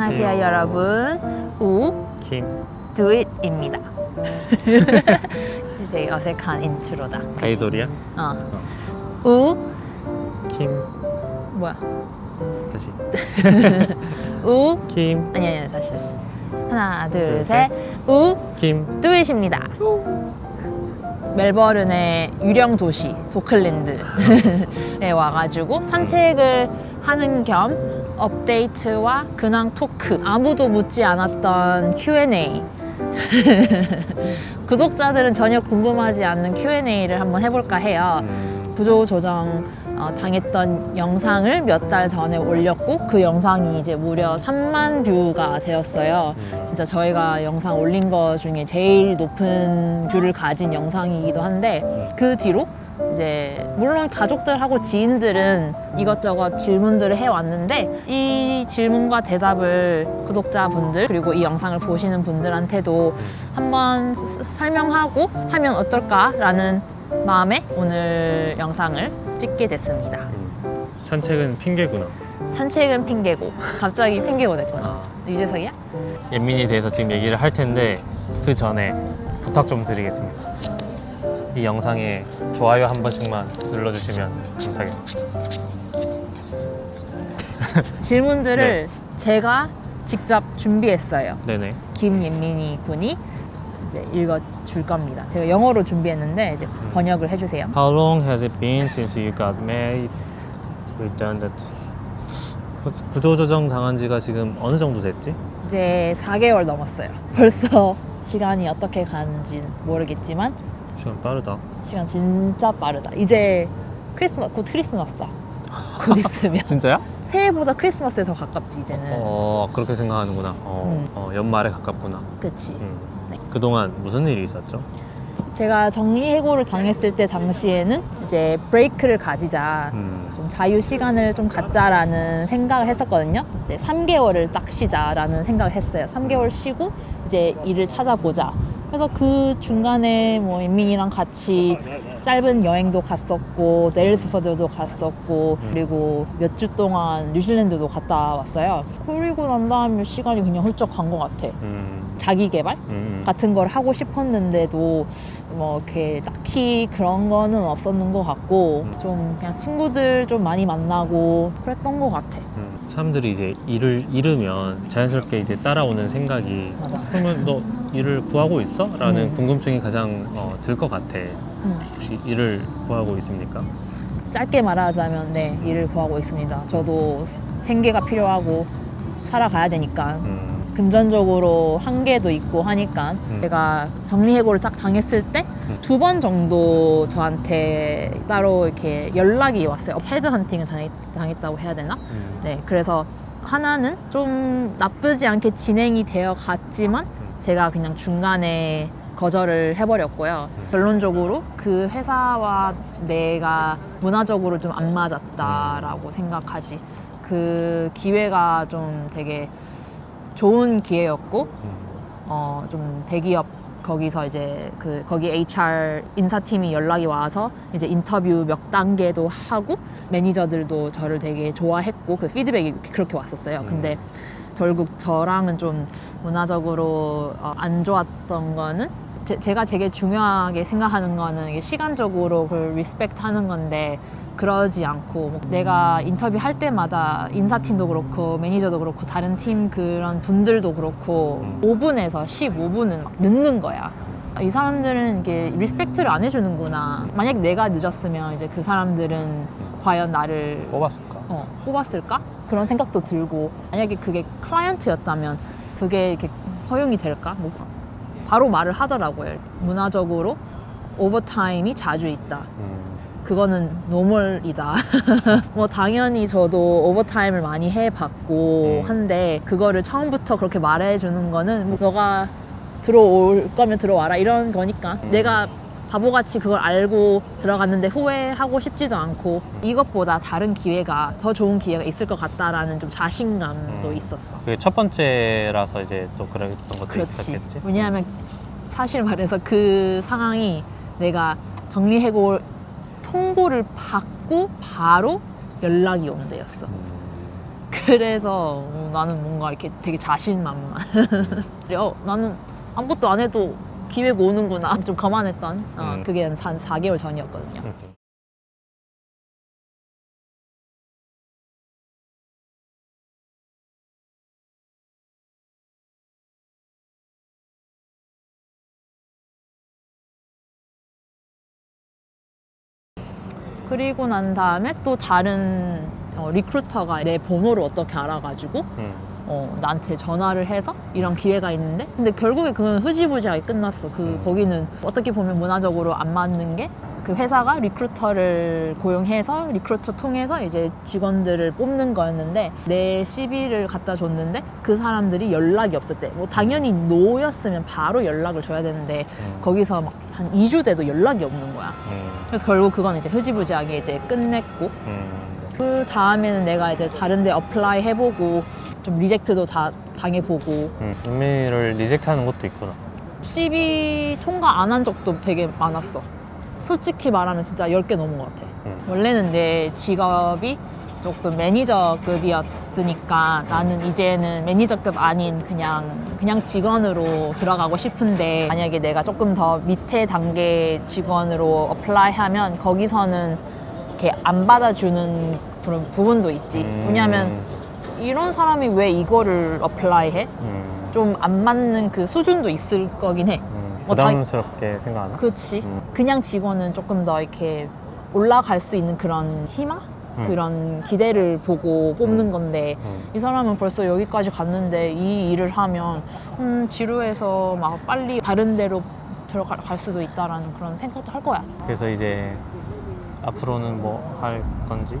안녕하세요 여러분 우 김. Do It입니다 되게 어색한 인트로다 그치? 아이돌이야? 어. 우 김. 뭐야 다시. 우 김. 아니 아니 다시 다시 하나 둘, 둘 셋 우 김. Do It입니다 멜버른의 유령 도시 도클랜드에 와가지고 산책을 하는 겸 업데이트와 근황 토크. 아무도 묻지 않았던 Q&A. 구독자들은 전혀 궁금하지 않는 Q&A를 한번 해볼까 해요. 음, 구조 조정 어, 당했던 영상을 몇 달 전에 올렸고 그 영상이 이제 무려 3만 뷰가 되었어요. 음. 진짜 저희가 영상 올린 거 중에 제일 높은 뷰를 가진 영상이기도 한데 그 뒤로 이제 물론 가족들하고 지인들은 이것저것 질문들을 해왔는데 이 질문과 대답을 구독자분들 그리고 이 영상을 보시는 분들한테도 한번 스- 설명하고 하면 어떨까라는 마음에 오늘 영상을 찍게 됐습니다. 음. 산책은 핑계구나. 산책은 핑계고 갑자기 핑계고 됐구나. 아. 유재석이야? 연민이에 대해서 지금 얘기를 할 텐데 그 전에 부탁 좀 드리겠습니다. 이 영상에 좋아요 한 번씩만 눌러주시면 감사하겠습니다. 질문들을 제가 직접 준비했어요. 네네. 김예민이 군이 이제 읽어줄 겁니다. 제가 영어로 준비했는데 이제 번역을 해주세요. How long has it been since you got married? Redundant. 구- 구조조정 당한 지가 지금 어느 정도 됐지? 이제 4개월 넘었어요. 벌써 시간이 어떻게 가는지 모르겠지만 시간 빠르다. 시간 진짜 빠르다. 이제 크리스마스 곧 크리스마스다. 곧 있으면 진짜야? 새해보다 크리스마스에 더 가깝지 이제는. 어 그렇게 생각하는구나. 어, 음. 어, 연말에 가깝구나. 그치. 음. 네. 그동안 무슨 일이 있었죠? 제가 정리해고를 당했을 때 당시에는 이제 브레이크를 가지자. 음. 좀 자유 시간을 좀 갖자라는 생각을 했었거든요. 이제 3개월을 딱 쉬자라는 생각을 했어요. 3개월 쉬고 이제 일을 찾아보자. 그래서 그 중간에 뭐 인민이랑 같이 짧은 여행도 갔었고 네일스퍼드도 갔었고 그리고 몇 주 동안 뉴질랜드도 갔다 왔어요. 그리고 난 다음에 시간이 그냥 훌쩍 간 것 같아. 음. 자기 개발 음. 같은 걸 하고 싶었는데도 뭐 이렇게 딱히 그런 거는 없었는 것 같고 좀 그냥 친구들 좀 많이 만나고 그랬던 것 같아. 음. 사람들이 이제 일을 잃으면 자연스럽게 이제 따라오는 생각이 맞아. 그러면 너 일을 구하고 있어? 라는 음. 궁금증이 가장 어, 들 것 같아. 음. 혹시 일을 구하고 있습니까? 짧게 말하자면 네 일을 구하고 있습니다. 저도 생계가 필요하고 살아가야 되니까 음. 금전적으로 한계도 있고 하니까 음. 제가 정리해고를 딱 당했을 때 음. 두번 정도 저한테 따로 이렇게 연락이 왔어요. 헤드헌팅을 당했, 당했다고 해야 되나? 음. 네, 그래서 하나는 좀 나쁘지 않게 진행이 되어 갔지만 제가 그냥 중간에 거절을 해버렸고요. 결론적으로 그 회사와 내가 문화적으로 좀 안 맞았다라고 생각하지. 그 기회가 좀 되게 좋은 기회였고, 음. 어, 좀 대기업 거기서 이제 그 거기 HR 인사팀이 연락이 와서 이제 인터뷰 몇 단계도 하고 매니저들도 저를 되게 좋아했고 그 피드백이 그렇게 왔었어요. 음. 근데 결국 저랑은 좀 문화적으로 어, 안 좋았던 거는 제, 제가 되게 중요하게 생각하는 거는 이게 시간적으로 그걸 리스펙트 하는 건데 그러지 않고 뭐 내가 인터뷰 할 때마다 인사팀도 그렇고 매니저도 그렇고 다른 팀 그런 분들도 그렇고 음. 5분에서 15분은 막 늦는 거야. 이 사람들은 이게 리스펙트를 안 해주는구나. 만약 내가 늦었으면 이제 그 사람들은 과연 나를 뽑았을까? 어, 뽑았을까? 그런 생각도 들고 만약에 그게 클라이언트였다면 그게 이렇게 허용이 될까? 뭐 바로 말을 하더라고요. 문화적으로 오버타임이 자주 있다. 음. 그거는 노멀이다. 뭐 당연히 저도 오버타임을 많이 해봤고 음. 한데 그거를 처음부터 그렇게 말해주는 거는 뭐 너가 들어올 거면 들어와라 이런 거니까 내가 바보같이 그걸 알고 들어갔는데 후회하고 싶지도 않고 이것보다 다른 기회가 더 좋은 기회가 있을 것 같다라는 좀 자신감도 음. 있었어. 그게 첫 번째라서 이제 또 그랬던 것도 그렇지. 있었겠지. 왜냐하면 사실 말해서 그 상황이 내가 정리해고 통보를 받고 바로 연락이 온 데였어. 음. 그래서 어, 나는 뭔가 이렇게 되게 자신만만. 어, 나는 아무것도 안 해도 기회가 오는구나. 좀 거만했던 어, 음. 그게 한 4개월 전이었거든요. 그리고 난 다음에 또 다른 어, 리크루터가 내 번호를 어떻게 알아가지고 음. 어, 나한테 전화를 해서 이런 기회가 있는데 근데 결국에 그건 흐지부지하게 끝났어 그 음. 거기는 어떻게 보면 문화적으로 안 맞는 게 그 회사가 리크루터를 고용해서 리크루터 통해서 이제 직원들을 뽑는 거였는데 내 CV를 갖다 줬는데 그 사람들이 연락이 없을 때 뭐 당연히 노였으면 바로 연락을 줘야 되는데 음. 거기서 막 한 2주 돼도 연락이 없는 거야 음. 그래서 결국 그건 이제 흐지부지하게 이제 끝냈고 음. 그 다음에는 내가 이제 다른 데 어플라이 해보고 좀 리젝트도 다 당해보고 음. 인미를 리젝트하는 것도 있구나. CV 통과 안 한 적도 되게 많았어. 솔직히 말하면 진짜 10개 넘은 것 같아. 음. 원래는 내 직업이 조금 매니저급이었으니까 나는 이제는 매니저급 아닌 그냥 그냥 직원으로 들어가고 싶은데 만약에 내가 조금 더 밑에 단계 직원으로 어플라이하면 거기서는 이렇게 안 받아주는 그런 부분도 있지. 음. 왜냐하면 이런 사람이 왜 이거를 어플라이해? 음. 좀 안 맞는 그 수준도 있을 거긴 해. 음. 뭐 다- 부담스럽게 생각하나? 그렇지. 음. 그냥 직원은 조금 더 이렇게 올라갈 수 있는 그런 희망? 음. 그런 기대를 보고 뽑는 건데 음. 이 사람은 벌써 여기까지 갔는데 이 일을 하면 음, 지루해서 막 빨리 다른 데로 들어갈 갈 수도 있다라는 그런 생각도 할 거야. 그래서 이제 앞으로는 뭐 할 건지?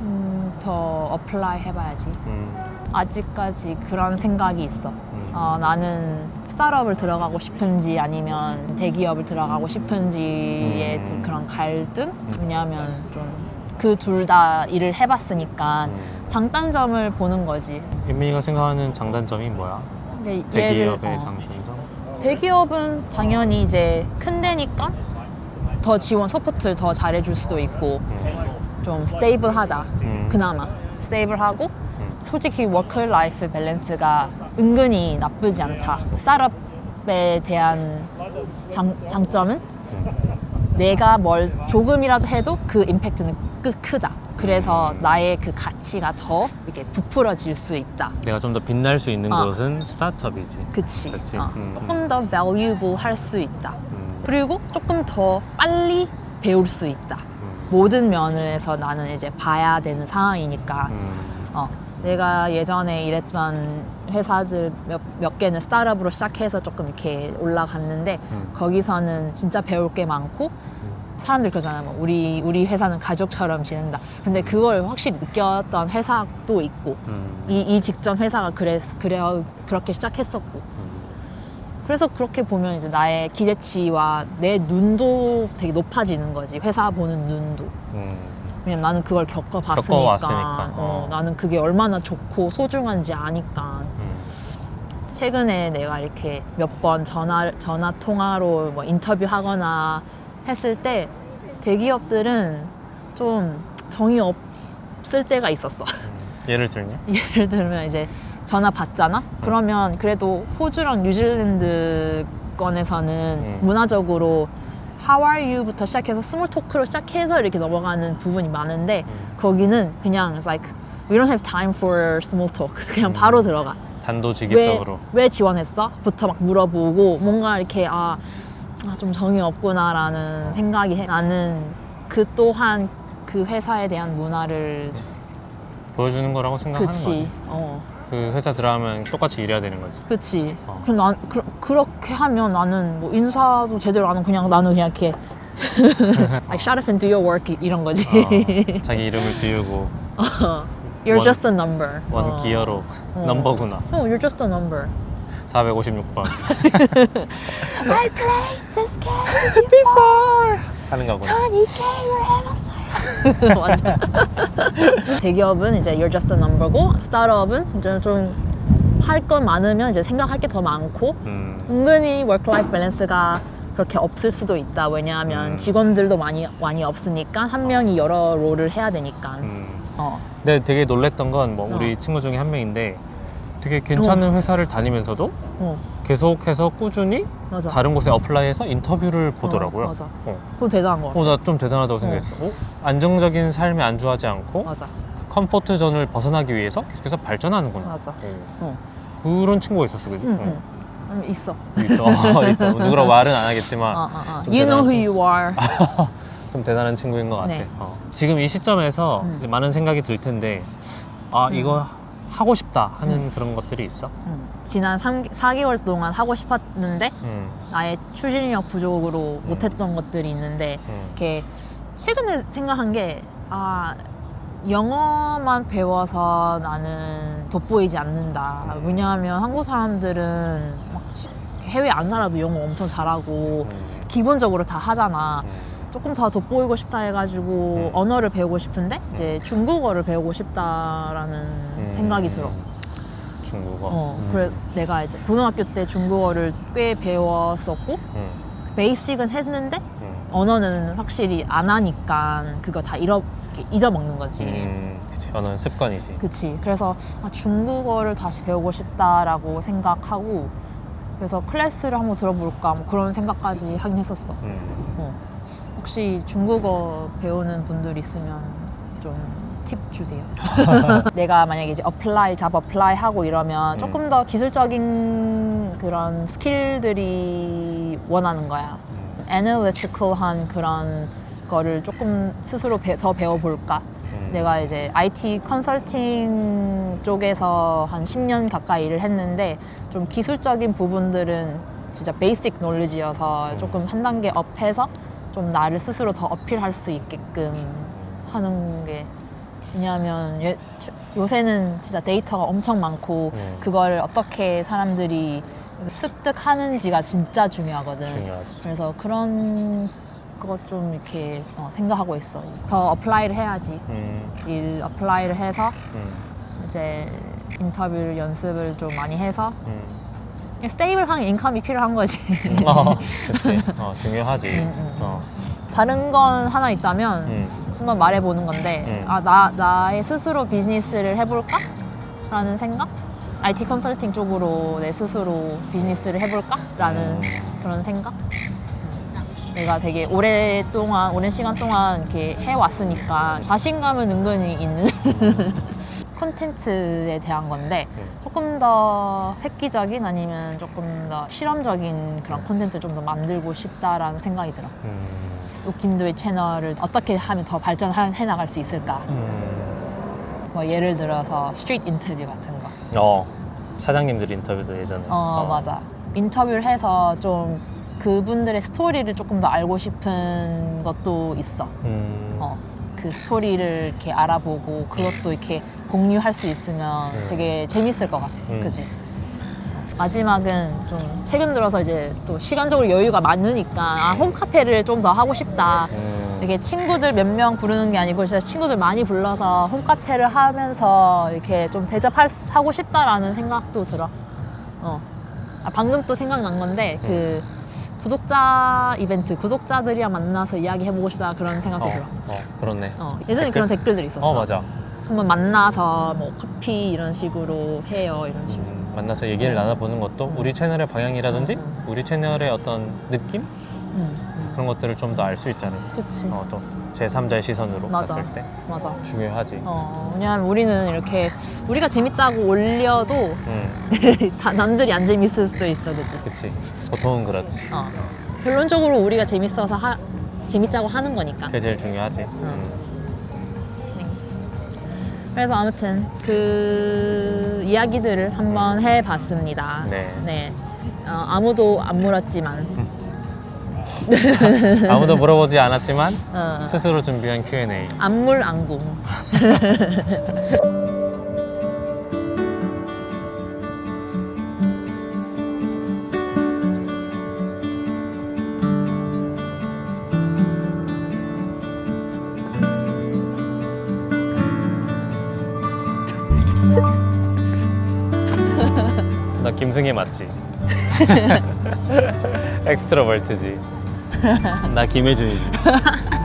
음, 더 어플라이 해봐야지. 음. 아직까지 그런 생각이 있어. 음. 어, 나는 스타트업을 들어가고 싶은지 아니면 대기업을 들어가고 싶은지의 음. 그런 갈등? 왜냐하면 좀 그 둘 다 일을 해봤으니까 음. 장단점을 보는 거지. 인미가 생각하는 장단점이 뭐야? 근데 얘를- 대기업의 어, 장단점? 대기업은 당연히 이제 큰 데니까 더 지원 서포트를 더 잘해줄 수도 있고 음. 좀 스테이블하다. 음. 그나마 스테이블하고 음. 솔직히 워크 라이프 밸런스가 은근히 나쁘지 않다. 스타트업에 대한 장, 장점은 음. 내가 뭘 조금이라도 해도 그 임팩트는 크, 크다. 그래서 음. 나의 그 가치가 더 이렇게 부풀어질 수 있다. 내가 좀 더 빛날 수 있는 어. 곳은 스타트업이지. 그치. 그치. 어, 음, 조금 더 valuable 할 수 있다. 음. 그리고 조금 더 빨리 배울 수 있다. 음. 모든 면에서 나는 이제 봐야 되는 상황이니까. 음. 어, 내가 예전에 일했던 회사들 몇, 몇 개는 스타트업으로 시작해서 조금 이렇게 올라갔는데 음. 거기서는 진짜 배울 게 많고 사람들 그러잖아 뭐 우리 우리 회사는 가족처럼 지낸다 근데 그걸 확실히 느꼈던 회사도 있고 음. 이, 이 직전 회사가 그래 그래 그렇게 시작했었고 음. 그래서 그렇게 보면 이제 나의 기대치와 내 눈도 되게 높아지는 거지 회사 보는 눈도 음. 왜냐면 나는 그걸 겪어봤으니까 겪어왔으니까. 어, 어. 나는 그게 얼마나 좋고 소중한지 아니까 음. 최근에 내가 이렇게 몇 번 전화 전화 통화로 뭐 인터뷰하거나 했을 때 대기업들은 좀 정이 없을 때가 있었어. 음. 예를 들면? 예를 들면 이제 전화 받잖아. 그러면 그래도 호주랑 뉴질랜드 건에서는 음. 문화적으로 How are you부터 시작해서 스몰 토크로 시작해서 이렇게 넘어가는 부분이 많은데 음. 거기는 그냥 it's like we don't have time for small talk. 그냥 음. 바로 들어가. 왜, 단도직입적으로. 왜 지원했어? 부터 막 물어보고 뭔가 이렇게 아, 아, 좀 정이 없구나라는 생각이 해. 나는 그 또한 그 회사에 대한 문화를 보여주는 거라고 생각하는 그치 거지. 어 그 회사 들어가면 똑같이 일해야 되는 거지. 그치 어. 그럼 난 그, 그렇게 하면 나는 뭐 인사도 제대로 안 하고 그냥 나는 그냥 이렇게 like shut up and do your work 이- 이런 거지 어, 자기 이름을 지우고 you're 원- just a number 원 어. 기어로 어. 넘버구나. 어, you're just a number 456번 I played this game before 하는 거구나. 전이 게임을 해봤어요. 완전. 대기업은 이제 you're just a number고 스타트업은 이제 좀 할 건 많으면 이제 생각할 게 더 많고 음. 은근히 워크라이프 밸런스가 그렇게 없을 수도 있다. 왜냐하면 음. 직원들도 많이 많이 없으니까 한 명이 여러 롤을 해야 되니까. 음. 어. 근데 되게 놀랬던 건뭐 어. 우리 친구 중에 한 명인데 되게 괜찮은 회사를 다니면서도 어. 계속해서 꾸준히 맞아. 다른 곳에 어플라이해서 인터뷰를 보더라고요. 어, 맞아. 어. 그거 대단한 거 같아. 어, 나 좀 대단하다고 생각했어. 어? 안정적인 삶에 안주하지 않고 맞아. 그 컴포트 존을 벗어나기 위해서 계속해서 발전하는구나. 맞아. 어. 어. 그런 친구가 있었어, 그지? 응, 어. 응. 음, 있어. 있어, 어, 있어. 누구라고 말은 안 하겠지만 어, 어, 어. 좀 You know who you are. 좀 대단한 친구인 것 같아. 네. 어. 지금 이 시점에서 음. 많은 생각이 들 텐데, 아 음. 이거 하고 싶다 하는 그런 것들이 있어. 음. 지난 3, 4개월 동안 하고 싶었는데 음, 나의 추진력 부족으로 음. 못했던 것들이 있는데 음, 이렇게 최근에 생각한 게 아, 영어만 배워서 나는 돋보이지 않는다. 왜냐하면 한국 사람들은 막 시- 해외 안 살아도 영어 엄청 잘하고 음, 기본적으로 다 하잖아. 음. 조금 더 돋보이고 싶다 해가지고 음. 언어를 배우고 싶은데 이제 중국어를 배우고 싶다라는 음. 생각이 들어. 중국어. 어, 음. 그래 내가 이제 고등학교 때 중국어를 꽤 배웠었고 음, 베이직은 했는데 음. 언어는 확실히 안 하니까 그거 다 잃어 이렇게 잊어먹는 거지. 음, 그치. 언어는 습관이지. 그치. 그래서 아, 중국어를 다시 배우고 싶다라고 생각하고 그래서 클래스를 한번 들어볼까 뭐 그런 생각까지 하긴 했었어. 음, 어. 혹시 중국어 배우는 분들 있으면 좀 팁 주세요. 내가 만약에 이제 어플라이, 잡 어플라이 하고 이러면 음. 조금 더 기술적인 그런 스킬들이 원하는 거야. 음, 애널리티컬한 그런 거를 조금 스스로 배- 더 배워볼까? 음. 내가 이제 IT 컨설팅 쪽에서 한 10년 가까이 일을 했는데 좀 기술적인 부분들은 진짜 베이직 놀리지여서 음. 조금 한 단계 업해서 좀 나를 스스로 더 어필할 수 있게끔 하는 게 왜냐하면 예- 요새는 진짜 데이터가 엄청 많고 음. 그걸 어떻게 사람들이 습득하는지가 진짜 중요하거든. 중요하지. 그래서 그런 거좀 이렇게 어, 생각하고 있어. 더 어플라이를 해야지. 음, 일 어플라이를 해서 음, 이제 인터뷰를 연습을 좀 많이 해서 음. 스테이블한 인컴이 필요한 거지. 어, 그치. 어, 중요하지. 음, 음. 어, 다른 건 하나 있다면 음, 한번 말해보는 건데 음. 아, 나, 나의 스스로 비즈니스를 해볼까? 라는 생각? IT 컨설팅 쪽으로 내 스스로 비즈니스를 해볼까? 라는 음. 그런 생각? 내가 되게 오랫동안, 오랜 시간 동안 이렇게 해왔으니까 자신감은 은근히 있는 콘텐츠에 대한 건데 음. 조금 더 획기적인 아니면 조금 더 실험적인 그런 콘텐츠를 좀더 만들고 싶다라는 생각이 들어. 음, 웃김도의 채널을 어떻게 하면 더 발전해 나갈 수 있을까? 음. 뭐 예를 들어서 스트리트 인터뷰 같은 거. 어, 사장님들 인터뷰도 예전에. 어, 맞아. 인터뷰를 해서 좀 그분들의 스토리를 조금 더 알고 싶은 것도 있어. 음, 어, 그 스토리를 이렇게 알아보고 그것도 이렇게 공유할 수 있으면 음. 되게 재밌을 것 같아. 음. 그지? 마지막은 좀 최근 들어서 이제 또 시간적으로 여유가 많으니까 아, 홈카페를 좀 더 하고 싶다. 음, 이렇게 친구들 몇 명 부르는 게 아니고 진짜 친구들 많이 불러서 홈카페를 하면서 이렇게 좀 대접하고 싶다라는 생각도 들어. 어. 아, 방금 또 생각난 건데 그 구독자 이벤트 구독자들이랑 만나서 이야기해보고 싶다 그런 생각도 어, 들어. 어, 그렇네. 어, 예전에 댓글? 그런 댓글들이 있었어. 어, 맞아. 한번 만나서 뭐 커피 이런 식으로 해요 이런 식으로. 음, 만나서 얘기를 나눠보는 것도 우리 채널의 방향이라든지 음. 우리 채널의 어떤 느낌 음, 음. 그런 것들을 좀 더 알 수 있잖아. 그치. 어, 또 제3자의 시선으로 맞아. 봤을 때 맞아. 중요하지. 어, 왜냐면 우리는 이렇게 우리가 재밌다고 올려도 음, 다 남들이 안 재밌을 수도 있어, 그치? 그치. 보통은 그렇지. 어. 결론적으로 우리가 재밌어서 하, 재밌자고 하는 거니까. 그게 제일 중요하지. 음. 네. 그래서 아무튼 그 이야기들을 한번 해봤습니다. 네. 어, 아무도 안 물었지만 아무도 물어보지 않았지만 어, 스스로 준비한 Q&A. 안물 안궁. 나 김승혜 맞지? 엑스트로벌트지. 나 김혜준이지.